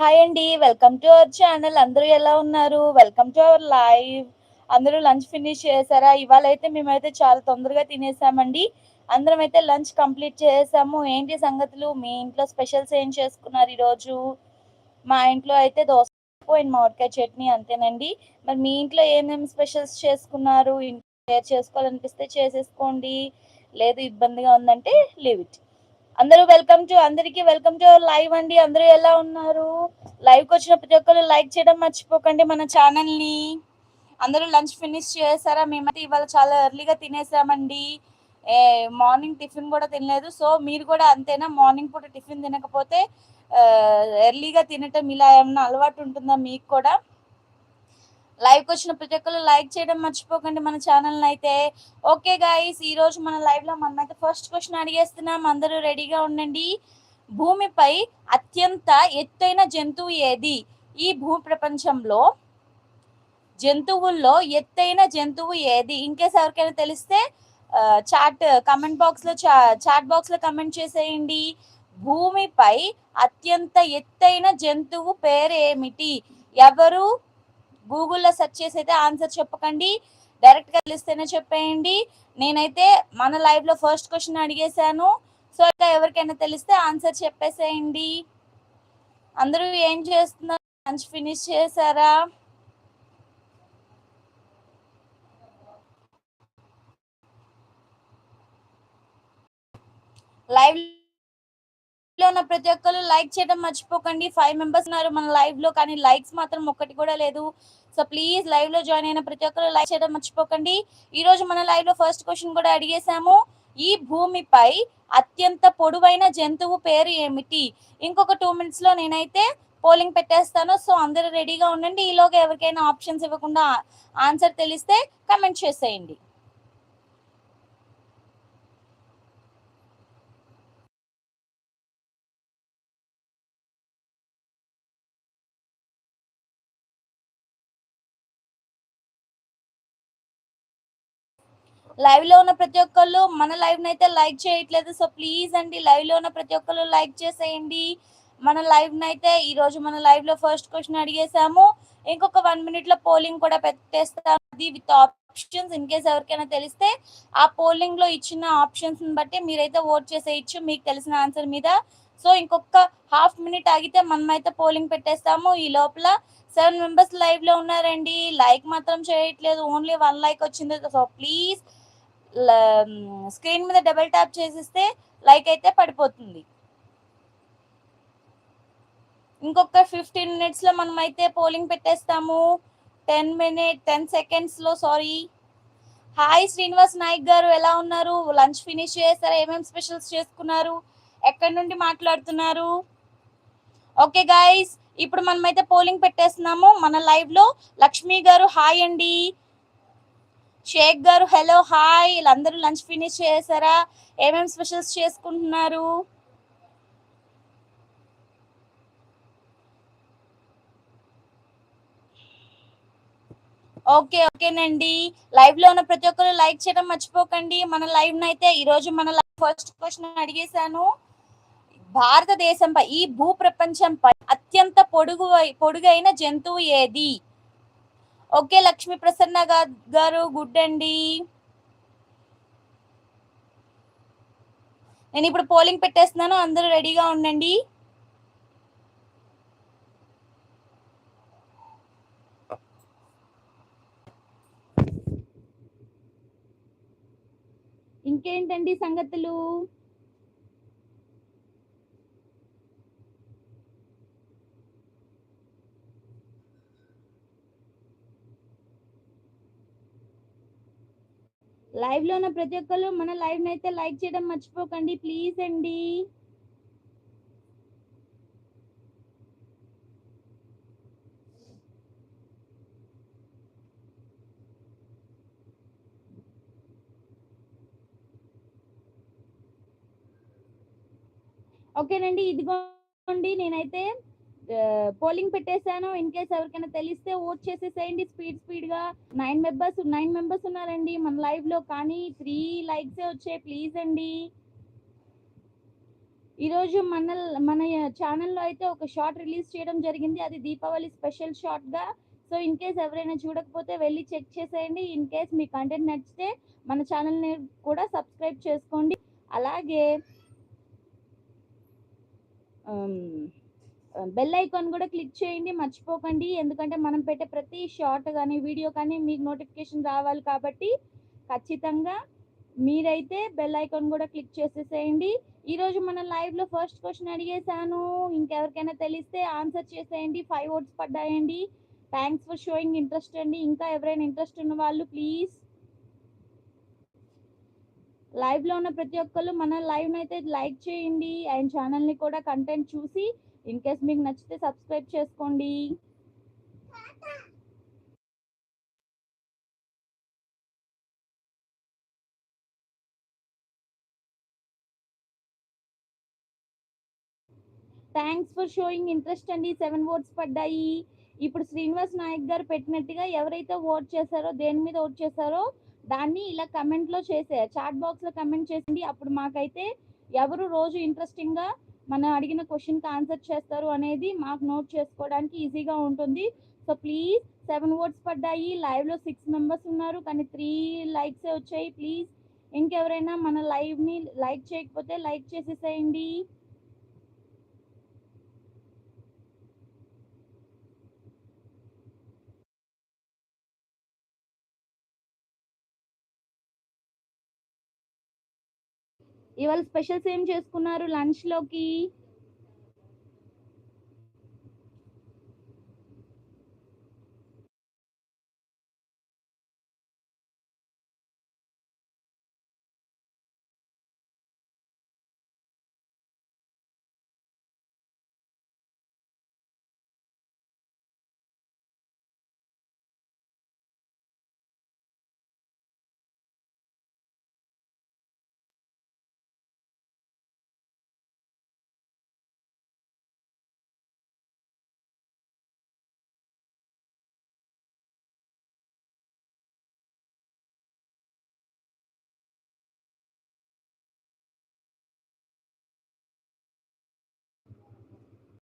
Hi అండి welcome to our channel అందరూ ఎలా ఉన్నారు? వెల్కమ్ టు అవర్ లైవ్ అందరూ లంచ్ ఫినిష్ చేశారా? ఇవాళ అయితే మేమైతే చాలా తొందరగా తినేసామండి. అందరం అయితే లంచ్ కంప్లీట్ చేసాము. ఏంటి సంగతులు? మీ ఇంట్లో స్పెషల్స్ ఏం చేసుకున్నారు ఈరోజు? మా ఇంట్లో అయితే దోశ అండ్ మామిడికాయ చట్నీ అంతేనండి. మరి మీ ఇంట్లో ఏమేమి స్పెషల్స్ చేసుకున్నారు? షేర్ చేసుకోవాలనిపిస్తే చేసేసుకోండి. లేదు ఇబ్బందిగా ఉందంటే లీవ్ ఇట్ అందరూ వెల్కమ్ టు అందరికి వెల్కమ్ టు లైవ్ అండి. అందరూ ఎలా ఉన్నారు? లైవ్కి వచ్చిన ప్రతి ఒక్కరు లైక్ చేయడం మర్చిపోకండి మన ఛానల్ని అందరూ లంచ్ ఫినిష్ చేశారా? మేమైతే ఇవాళ చాలా ఎర్లీగా తినేసామండి. ఏ మార్నింగ్ టిఫిన్ కూడా తినలేదు. సో మీరు కూడా అంతేనా? మార్నింగ్ పూట టిఫిన్ తినకపోతే ఎర్లీగా తినటం ఇలా ఏమన్నా అలవాటు ఉంటుందా మీకు కూడా? లైవ్కి వచ్చిన ప్రతి ఒక్కరు లైక్ చేయడం మర్చిపోకండి మన ఛానల్ అయితే ఓకే గాయస్ ఈ రోజు మన లైవ్లో ఫస్ట్ క్వశ్చన్ అడిగేస్తున్నాం. అందరూ రెడీగా ఉండండి. భూమిపై అత్యంత ఎత్తైన జంతువు ఏది? ఈ భూ ప్రపంచంలో జంతువుల్లో ఎత్తైన జంతువు ఏది? ఇంకేస్ ఎవరికైనా తెలిస్తే చాట్ కమెంట్ బాక్స్లో చాట్ బాక్స్లో కమెంట్ చేసేయండి. భూమిపై అత్యంత ఎత్తైన జంతువు పేరు ఏమిటి ఎవరు? గూగుల్లో సెర్చ్ చేసి అయితే ఆన్సర్ చెప్పకండి. డైరెక్ట్గా తెలిస్తేనే చెప్పేయండి. నేనైతే మన లైవ్లో ఫస్ట్ క్వశ్చన్ అడిగేశాను. సో ఇంకా ఎవరికైనా తెలిస్తే ఆన్సర్ చెప్పేసేయండి. అందరూ ఏం చేస్తున్నారు? లంచ్ ఫినిష్ చేశారా? లైవ్ లో ఉన్న ప్రతి ఒక్కరు లైక్ చేయడం మర్చిపోకండి. ఫైవ్ మెంబర్స్ ఉన్నారు మన లైవ్లో కానీ లైక్స్ మాత్రం ఒక్కటి కూడా లేదు. సో ప్లీజ్ లైవ్లో జాయిన్ అయిన ప్రతి ఒక్కరు లైక్ చేయడం మర్చిపోకండి. ఈ రోజు మన లైవ్లో ఫస్ట్ క్వశ్చన్ కూడా అడిగేసాము ఈ భూమిపై అత్యంత పొడవైన జంతువు పేరు ఏమిటి? ఇంకొక టూ మినిట్స్లో నేనైతే పోలింగ్ పెట్టేస్తాను. సో అందరు రెడీగా ఉండండి. ఈలోగా ఎవరికైనా ఆప్షన్స్ ఇవ్వకుండా ఆన్సర్ తెలిస్తే కమెంట్ చేసేయండి. లైవ్లో ఉన్న ప్రతి ఒక్కళ్ళు మన లైవ్ అయితే లైక్ చేయట్లేదు. సో ప్లీజ్ అండి లైవ్లో ఉన్న ప్రతి ఒక్కళ్ళు లైక్ చేసేయండి. మన లైవ్ నైతే ఈ రోజు మన లైవ్లో ఫస్ట్ క్వశ్చన్ అడిగేసాము. ఇంకొక వన్ మినిట్లో పోలింగ్ కూడా పెట్టేస్తాం అది విత్ ఆప్షన్స్ ఇన్ కేస్ ఎవరికైనా తెలిస్తే ఆ పోలింగ్లో ఇచ్చిన ఆప్షన్స్ బట్టి మీరైతే ఓట్ చేసేయచ్చు. మీకు తెలిసిన ఆన్సర్ మీద. సో ఇంకొక హాఫ్ మినిట్ ఆగితే మనం అయితే పోలింగ్ పెట్టేస్తాము. ఈ లోపల సెవెన్ మెంబర్స్ లైవ్లో ఉన్నారండి. లైక్ మాత్రం చేయట్లేదు. ఓన్లీ వన్ లైక్ వచ్చింది. సో ప్లీజ్ స్క్రీన్ మీద డబుల్ ట్యాప్ చేసిస్తే లైక్ అయితే పడిపోతుంది. ఇంకొక ఫిఫ్టీన్ మినిట్స్లో మనం అయితే పోలింగ్ పెట్టేస్తాము. టెన్ మినిట్ టెన్ సెకండ్స్లో సారీ. హాయ్ శ్రీనివాస్ నాయక్ గారు ఎలా ఉన్నారు? లంచ్ ఫినిష్ చేస్తారా ఏమేమి స్పెషల్స్ చేసుకున్నారు? ఎక్కడి నుండి మాట్లాడుతున్నారు? ఓకే గాయస్ ఇప్పుడు మనం అయితే పోలింగ్ పెట్టేస్తున్నాము. మన లైవ్లో లక్ష్మి గారు హాయ్ అండి. Sheikh garu hello hi. వీళ్ళందరూ లంచ్ ఫినిష్ చేశారా? ఏమేమి స్పెషల్స్ చేసుకుంటున్నారు? ఓకే ఓకేనండి. లైవ్లో ఉన్న ప్రతి ఒక్కరు లైక్ చేయడం మర్చిపోకండి. మన లైవ్ అయితే ఈ రోజు మన ఫస్ట్ క్వశ్చన్ అడిగేశాను. భారతదేశంపై ఈ భూ ప్రపంచంపై అత్యంత పొడుగు పొడుగైన జంతువు ఏది? ఓకే లక్ష్మీ ప్రసన్న గారు గుడ్ అండి. నేను ఇప్పుడు పోలింగ్ పెట్టేస్తున్నాను అందరూ రెడీగా ఉండండి. ఇంకేంటండి సంగతులు? లైవ్లో ఉన్న ప్రతి ఒక్కరు మన లైవ్ అయితే లైక్ చేయడం మర్చిపోకండి. ప్లీజ్ అండి. ఓకేనండి ఇదిగోండి నేనైతే పోలింగ్ పెట్టేశాను. ఇన్ కేస్ ఎవరికైనా తెలిస్తే ఓట్ చేసేసేయండి. స్పీడ్ స్పీడ్గా. నైన్ మెంబర్స్ నైన్ మెంబర్స్ ఉన్నారండి మన లైవ్లో. కానీ త్రీ లైక్స్ వచ్చాయి. ప్లీజ్ అండి. ఈరోజు మన మన ఛానల్లో అయితే ఒక షార్ట్ రిలీజ్ చేయడం జరిగింది. అది దీపావళి స్పెషల్ షార్ట్గా సో ఇన్ కేస్ ఎవరైనా చూడకపోతే వెళ్ళి చెక్ చేసేయండి. ఇన్ కేస్ మీ కంటెంట్ నచ్చితే మన ఛానల్ని కూడా సబ్స్క్రైబ్ చేసుకోండి. అలాగే um, బెల్ ఐకాన్ కూడా క్లిక్ చేయండి మర్చిపోకండి. ఎందుకంటే మనం పెట్టే ప్రతి షార్ట్ కానీ వీడియో కానీ మీకు నోటిఫికేషన్ రావాలి కాబట్టి ఖచ్చితంగా మీరైతే బెల్ ఐకాన్ కూడా క్లిక్ చేసేసేయండి. ఈరోజు మన లైవ్లో ఫస్ట్ క్వశ్చన్ అడిగేశాను. ఇంకెవరికైనా తెలిస్తే ఆన్సర్ చేసేయండి. ఫైవ్ ఓట్స్ పడ్డాయండి. థ్యాంక్స్ ఫర్ షోయింగ్ ఇంట్రెస్ట్ అండి. ఇంకా ఎవరైనా ఇంట్రెస్ట్ ఉన్న వాళ్ళు ప్లీజ్ లైవ్లో ఉన్న ప్రతి ఒక్కరు మన లైవ్ని అయితే లైక్ చేయండి. అండ్ ఛానల్ని కూడా కంటెంట్ చూసి ఇన్ కేస్ మీకు నచ్చితే సబ్స్క్రైబ్ చేసుకోండి. థ్యాంక్స్ ఫర్ షోయింగ్ ఇంట్రెస్ట్ అండి. సెవెన్ ఓట్స్ పడ్డాయి. ఇప్పుడు శ్రీనివాస్ నాయక్ గారు పెట్టినట్టుగా ఎవరైతే ఓట్ చేశారో దేని మీద ఓట్ చేశారో దాన్ని ఇలా కమెంట్లో చేసే చాట్ బాక్స్లో కమెంట్ చేసింది. అప్పుడు మాకైతే ఎవరు రోజు ఇంట్రెస్టింగ్గా మనం అడిగిన క్వశ్చన్కి ఆన్సర్ చేస్తారు అనేది మాకు నోట్ చేసుకోవడానికి ఈజీగా ఉంటుంది. సో ప్లీజ్ సెవెన్ ఓట్స్ పడ్డాయి. లైవ్లో సిక్స్ మెంబర్స్ ఉన్నారు. కానీ త్రీ లైక్సే వచ్చాయి. ప్లీజ్ ఇంకెవరైనా మన లైవ్ని లైక్ చేయకపోతే లైక్ చేసేసేయండి. ఇవాళ స్పెషల్స్ ఏం చేసుకున్నారు? లంచ్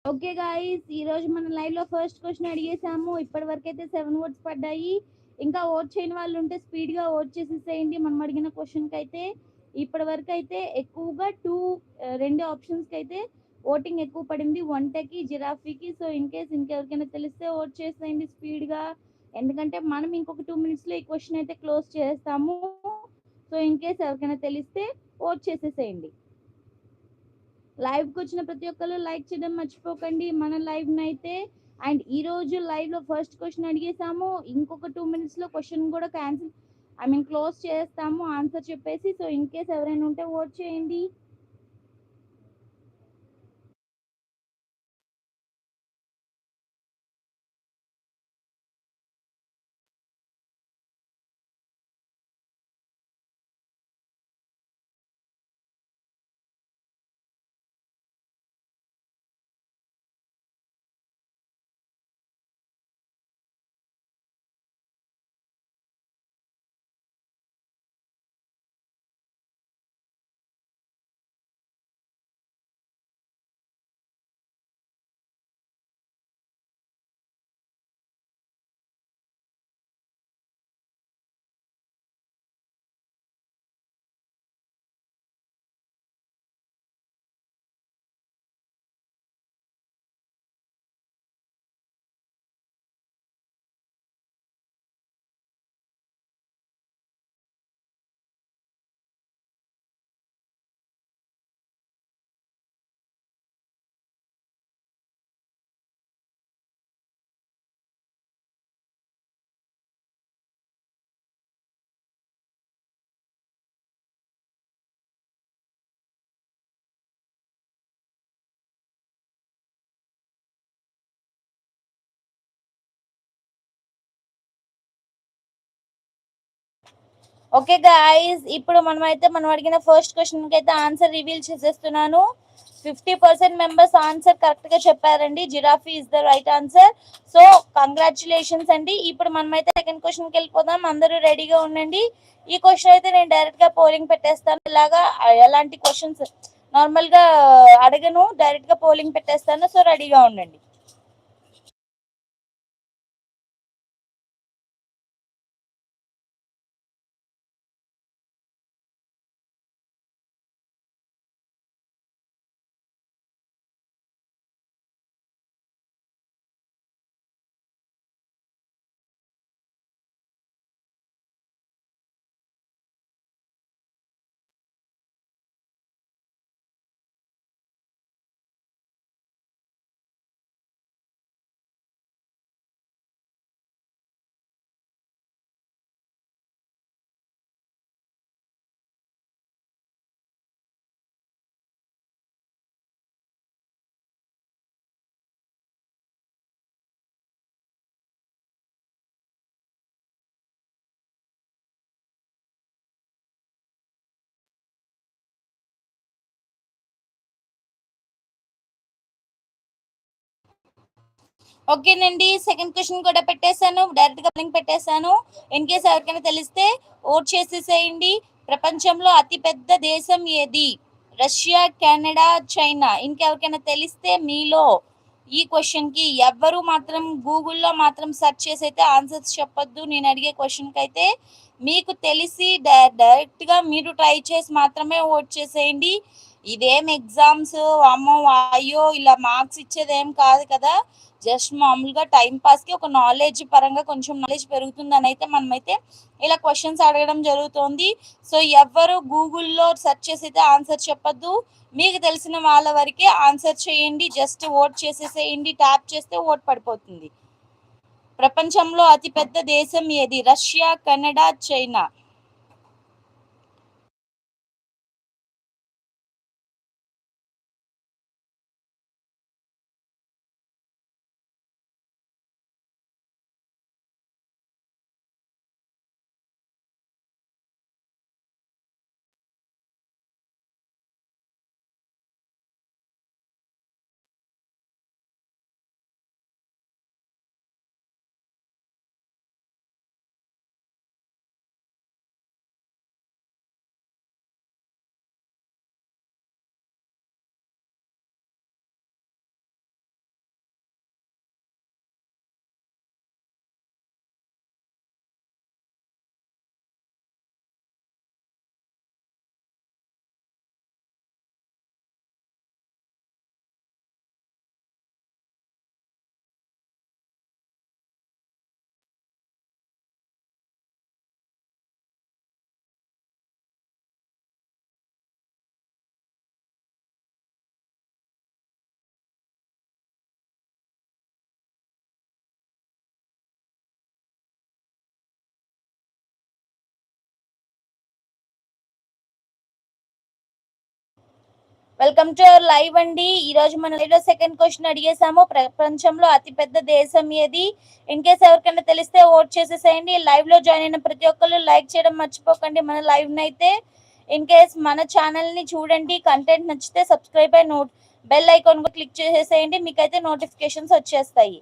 ఓకే గాయస్ ఈ రోజు మన లైవ్లో ఫస్ట్ క్వశ్చన్ అడిగేసాము ఇప్పటి వరకు అయితే సెవెన్ ఓట్స్ పడ్డాయి. ఇంకా ఓట్ చేయని వాళ్ళు ఉంటే స్పీడ్గా ఓట్ చేసేసేయండి. మనం అడిగిన క్వశ్చన్కి అయితే ఇప్పటి వరకు అయితే ఎక్కువగా టూ రెండు ఆప్షన్స్కి అయితే ఓటింగ్ ఎక్కువ పడింది. వంటకి జిరాఫీకి సో ఇన్ కేస్ ఇంకెవరికైనా తెలిస్తే ఓట్ చేసేయండి స్పీడ్గా. ఎందుకంటే మనం ఇంకొక టూ మినిట్స్లో ఈ క్వశ్చన్ అయితే క్లోజ్ చేస్తాము. సో ఇన్ కేస్ ఎవరికైనా తెలిస్తే ఓట్ చేసేసేయండి. లైవ్కి వచ్చిన ప్రతి ఒక్కరు లైక్ చేయడం మర్చిపోకండి. మన లైవ్ అయితే అండ్ ఈ రోజు లైవ్లో ఫస్ట్ క్వశ్చన్ అడిగేసాము ఇంకొక టూ మినిట్స్లో క్వశ్చన్ కూడా క్యాన్సిల్ ఐ మీన్ క్లోజ్ చేస్తాము ఆన్సర్ చెప్పేసి. సో ఇన్ కేస్ ఎవరైనా ఉంటే ఓట్ చేయండి. ఓకే గాయస్ ఇప్పుడు మనం అయితే మనం అడిగిన ఫస్ట్ క్వశ్చన్కి అయితే ఆన్సర్ రివీల్ చేసేస్తున్నాను. ఫిఫ్టీ పర్సెంట్ మెంబర్స్ ఆన్సర్ కరెక్ట్గా చెప్పారండి. Giraffe is the right answer so congratulations అండి. ఇప్పుడు మనం అయితే సెకండ్ క్వశ్చన్కి వెళ్ళిపోదాం. అందరూ రెడీగా ఉండండి. ఈ క్వశ్చన్ అయితే నేను డైరెక్ట్గా పోలింగ్ పెట్టేస్తాను. ఇలాగా ఎలాంటి క్వశ్చన్స్ నార్మల్గా అడగను. డైరెక్ట్గా పోలింగ్ పెట్టేస్తాను. సో రెడీగా ఉండండి. ఓకేనండి. సెకండ్ క్వశ్చన్ కూడా పెట్టేశాను. డైరెక్ట్గా లింక్ పెట్టేశాను. ఇన్ కేస్ ఎవరికైనా తెలిస్తే ఓట్ చేసేసేయండి. ప్రపంచంలో అతిపెద్ద దేశం ఏది? Russia Canada China. ఇంకెవరికైనా తెలిస్తే మీలో ఈ క్వశ్చన్కి ఎవ్వరు మాత్రం గూగుల్లో మాత్రం సెర్చ్ చేసి అయితే ఆన్సర్స్ చెప్పొద్దు. నేను అడిగే క్వశ్చన్కి అయితే మీకు తెలిసి డైరెక్ట్గా మీరు ట్రై చేసి మాత్రమే ఓట్ చేసేయండి. ఇదేం ఎగ్జామ్స్? అమ్మో అయ్యో ఇలా మార్క్స్ ఇచ్చేది ఏం కాదు కదా. జస్ట్ మామూలుగా టైం పాస్కి ఒక నాలెడ్జ్ పరంగా కొంచెం నాలెడ్జ్ పెరుగుతుందని అయితే మనమైతే ఇలా క్వశ్చన్స్ అడగడం జరుగుతుంది. సో ఎవ్వరు గూగుల్లో సెర్చ్ చేసి అయితే ఆన్సర్ చెప్పద్దు. మీకు తెలిసిన వాళ్ళ వరకే ఆన్సర్ చేయండి. జస్ట్ ఓట్ చేసేసేయండి. ట్యాప్ చేస్తే ఓట్ పడిపోతుంది. ప్రపంచంలో అతిపెద్ద దేశం ఏది? Russia Canada China. Welcome to our live అండి. ఈ రోజు మనం ఏదో సెకండ్ క్వశ్చన్ అడిగేసాము ప్రపంచంలో అతిపెద్ద దేశం ఏది? ఇన్ కేస్ ఎవరికైనా తెలిస్తే ఓట్ చేసేసేయండి. లైవ్లో జాయిన్ అయిన ప్రతి ఒక్కరు లైక్ చేయడం మర్చిపోకండి. మన లైవ్ అయితే ఇన్ కేస్ మన ఛానల్ని చూడండి. కంటెంట్ నచ్చితే సబ్స్క్రైబ్ అయి నోట్ బెల్ ఐకాన్ క్లిక్ చేసేసేయండి. మీకైతే నోటిఫికేషన్స్ వచ్చేస్తాయి.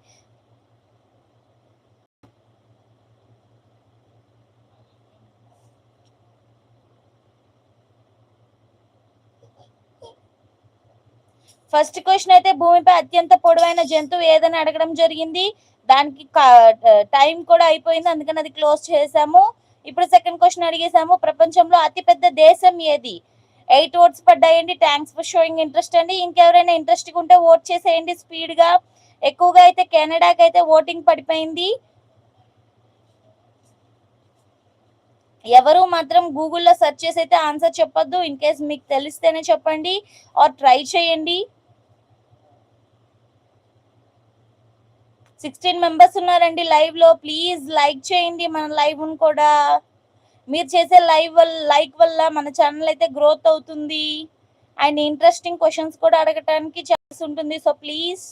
ఫస్ట్ క్వశ్చన్ అయితే భూమిపై అత్యంత పొడవైన జంతువు ఏదని అడగడం జరిగింది. దానికి టైం కూడా అయిపోయింది. అందుకని అది క్లోజ్ చేసాము ఇప్పుడు సెకండ్ క్వశ్చన్ అడిగేసాము ప్రపంచంలో అతిపెద్ద దేశం ఏది? ఎయిట్ ఓట్స్ పడ్డాయండి. థ్యాంక్స్ ఫర్ షోయింగ్ ఇంట్రెస్ట్ అండి. ఇంకెవరైనా ఇంట్రెస్ట్గా ఉంటే ఓట్ చేసేయండి స్పీడ్గా ఎక్కువగా అయితే కెనడాకి అయితే ఓటింగ్ పడిపోయింది. ఎవరు మాత్రం గూగుల్లో సెర్చ్ చేసి అయితే ఆన్సర్ చెప్పొద్దు. ఇన్ కేస్ మీకు తెలిస్తేనే చెప్పండి. ఆర్ ట్రై చేయండి. సిక్స్టీన్ మెంబర్స్ ఉన్నారండి లైవ్లో. ప్లీజ్ లైక్ చేయండి. మన లైవ్ కూడా. మీరు చేసే లైవ్ వల్ల లైక్ వల్ల మన ఛానల్ అయితే గ్రోత్ అవుతుంది. అండ్ ఇంట్రెస్టింగ్ క్వశ్చన్స్ కూడా అడగటానికి ఛాన్స్ ఉంటుంది. సో ప్లీజ్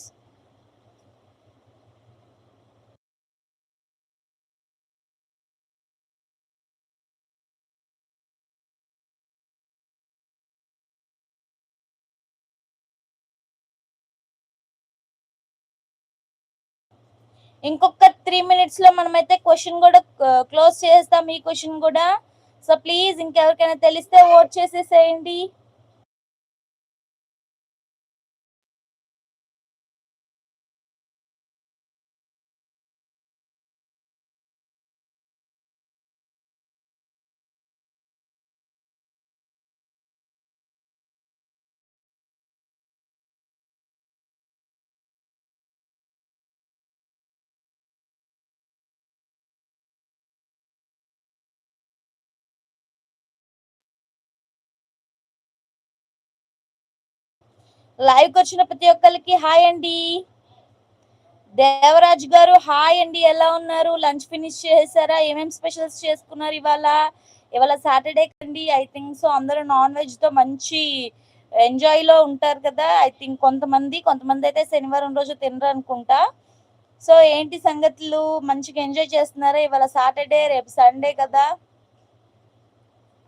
ఇంకొక త్రీ మినిట్స్లో మనమైతే క్వశ్చన్ కూడా క్లోజ్ చేస్తాం. ఈ క్వశ్చన్ కూడా. సో ప్లీజ్ ఇంకెవరికైనా తెలిస్తే ఓట్ చేసేసేయండి. లైవ్కి వచ్చిన ప్రతి ఒక్కరికి హాయ్ అండి. దేవరాజ్ గారు హాయ్ అండి. ఎలా ఉన్నారు? లంచ్ ఫినిష్ చేశారా ఏమేమి స్పెషల్స్ చేసుకున్నారు ఇవాళ? ఇవాళ సాటర్డే అండి ఐ థింక్ సో అందరూ నాన్ వెజ్తో మంచి ఎంజాయ్లో ఉంటారు కదా. ఐ థింక్ కొంతమంది కొంతమంది అయితే శనివారం రోజు తినరు అనుకుంటా. సో ఏంటి సంగతులు? మంచిగా ఎంజాయ్ చేస్తున్నారా? ఇవాళ సాటర్డే రేపు సండే కదా.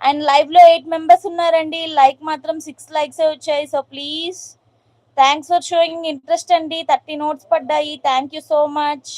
అండ్ లైవ్లో ఎయిట్ మెంబర్స్ ఉన్నారండి. లైక్ మాత్రం సిక్స్ లైక్స్ వచ్చాయి. So please thanks for showing interest అండి. థర్టీ నోట్స్ పడ్డాయి. Thank you so much.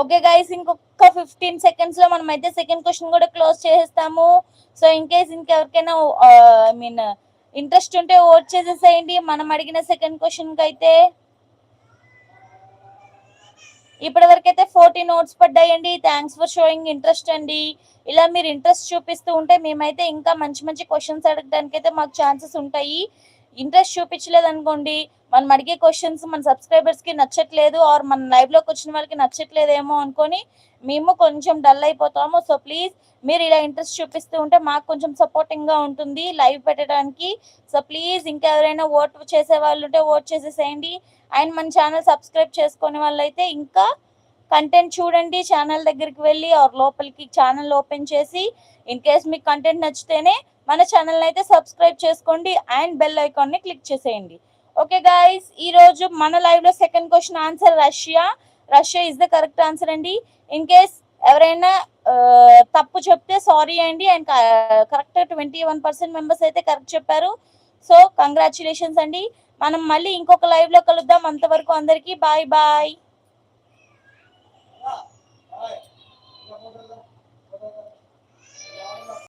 Okay guys ఇంకొక ఫిఫ్టీన్ సెకండ్స్లో మనం అయితే సెకండ్ క్వశ్చన్ కూడా క్లోజ్ చేసేస్తాము. సో ఇన్ కేస్ ఇంకెవరికైనా ఐ మీన్ ఇంట్రెస్ట్ ఉంటే ఓట్ చేసేసేయండి. మనం అడిగిన సెకండ్ క్వశ్చన్కి అయితే ఇప్పటి వరకు అయితే ఫోర్టీ నోట్స్ పడ్డాయండి. థ్యాంక్స్ ఫర్ షోయింగ్ ఇంట్రెస్ట్ అండి. ఇలా మీరు ఇంట్రెస్ట్ చూపిస్తూ ఉంటే మేమైతే ఇంకా మంచి మంచి క్వశ్చన్స్ అడగడానికి అయితే మాకు ఛాన్సెస్ ఉంటాయి. ఇంట్రెస్ట్ చూపించలేదు అనుకోండి మనం అడిగే క్వశ్చన్స్ మన సబ్స్క్రైబర్స్కి నచ్చట్లేదు ఆర్ మన లైవ్లోకి వచ్చిన వాళ్ళకి నచ్చట్లేదేమో అనుకొని మేము కొంచెం డల్ అయిపోతాము. సో ప్లీజ్ మీరు ఇలా ఇంట్రెస్ట్ చూపిస్తూ ఉంటే మాకు కొంచెం సపోర్టింగ్గా ఉంటుంది లైవ్ పెట్టడానికి. సో ప్లీజ్ ఇంకా ఎవరైనా ఓట్ చేసే వాళ్ళు ఉంటే ఓట్ చేసేసేయండి. అండ్ మన ఛానల్ సబ్స్క్రైబ్ చేసుకునే వాళ్ళైతే ఇంకా కంటెంట్ చూడండి ఛానల్ దగ్గరికి వెళ్ళి ఆర్ లోపలికి ఛానల్ ఓపెన్ చేసి ఇన్ కేస్ మీకు కంటెంట్ నచ్చితేనే మన ఛానల్ అయితే సబ్స్క్రైబ్ చేసుకోండి. అండ్ బెల్ ఐకాన్ని క్లిక్ చేసేయండి. ఓకే గైస్ ఈ రోజు మన లైవ్లో second question answer Russia. Russia is the correct answer అండి. ఇన్ కేస్ ఎవరైనా తప్పు చెప్తే సారీ అండి. And correct twenty one percent members అయితే కరెక్ట్ చెప్పారు. సో కంగ్రాచులేషన్స్ అండి. మనం మళ్ళీ ఇంకొక లైవ్లో కలుద్దాం. అంతవరకు అందరికీ బాయ్ బాయ్